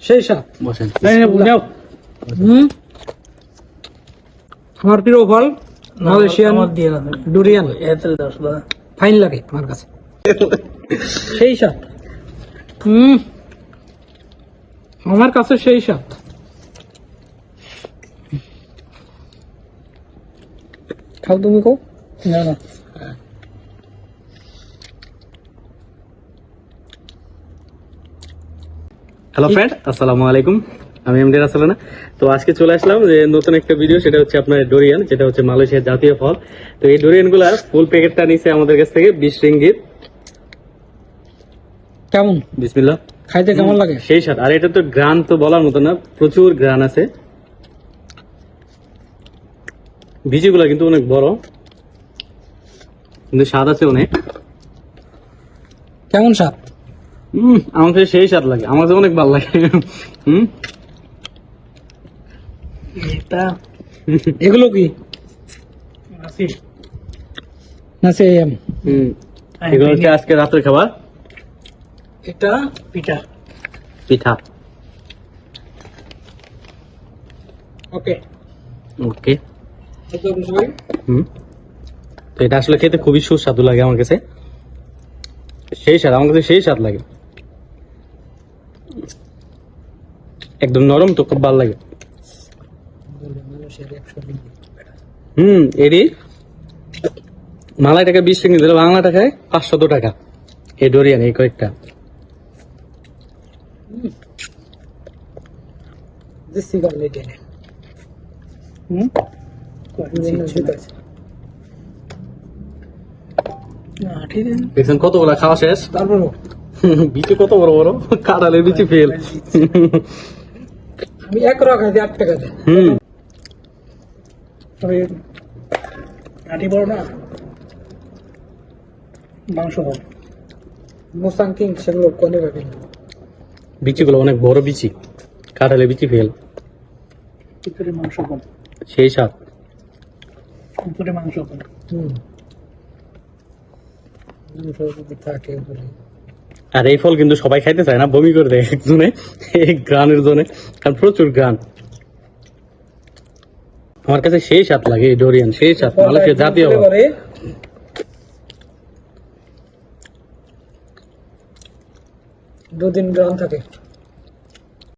সেই সাত বসেন এই হুম? আমার প্রিয় ফল মালয়েশিয়ান ডুরিয়ান। ফাইন লাগে আমার কাছে। সেই সাত হুম? আমার কাছে সেই সাত খাও তুমি কো। না না। হ্যালো ফ্রেন্ড আসসালামু আলাইকুম আমি এমডি রাসালানা। তো আজকে চলে আসলাম যে নতুন একটা ভিডিও সেটা হচ্ছে আপনার ডোরিয়ান যেটা হচ্ছে মালয়েশিয়ার জাতীয় ফল। তো এই ডোরিয়ানগুলা ফুল প্যাকেটটা নিছে আমাদের কাছ থেকে বিশ রিঙ্গিত। কেমন? বিসমিল্লাহ। খাইতে কেমন লাগে? সেই সাথে আর এটা তো গ্রান তো বলার মতো না প্রচুর গ্রান আছে। বীজগুলা কিন্তু অনেক বড়। কিন্তু স্বাদ আছে অনেক। কেমন স্বাদ? হম আমার কাছে সেই স্বাদ লাগে আমার কাছে অনেক ভালো লাগে। হম? এটা এগুলো কি? না সেম হম এগুলো হচ্ছে আজকে রাত্রে খাবার? এটা পিঠা। পিঠা। ওকে। ওকে। হুম। তো এটা আসলে খেতে খুবই সুস্বাদু লাগে আমার কাছে। সেই স্বাদ আমার কাছে সেই স্বাদ লাগে। একদম নরম তো খুব ভালো লাগে। হুম এরই? মালাই টাকা বিশ টাকা দিলে বাংলা টাকায় পাঁচশত টাকা। এই ডোরিয়ান এই কয়েকটা। দেখছেন কতগুলা খাওয়া শেষ? তারপর বিচে কত বড় বড়? কাঁড়ালের বিচে ফেল। আমি এক রাখা দিই আট টাকা হুম। তবে আটি বড় না? মাংস বড়। মুসাং কিং সেগুলো কোনে পাবেন বিচিগুলো অনেক বড় বিচি। কাঁঠালে বিচি ফেল। ভিতরে মাংস কম। সেই স্বাদ। উপরে মাংস কম। হুম। মাংস থাকে বলে আর এই ফল কিন্তু সবাই খাইতে চায় না বমি করে দেয় একজনে এই গ্রানের জন্য কারণ প্রচুর গ্রান। আমার কাছে সেই স্বাদ লাগে এই ডোরিয়ান সেই স্বাদ মালয়েশিয়া জাতীয়। দুদিন গ্রাম থাকে।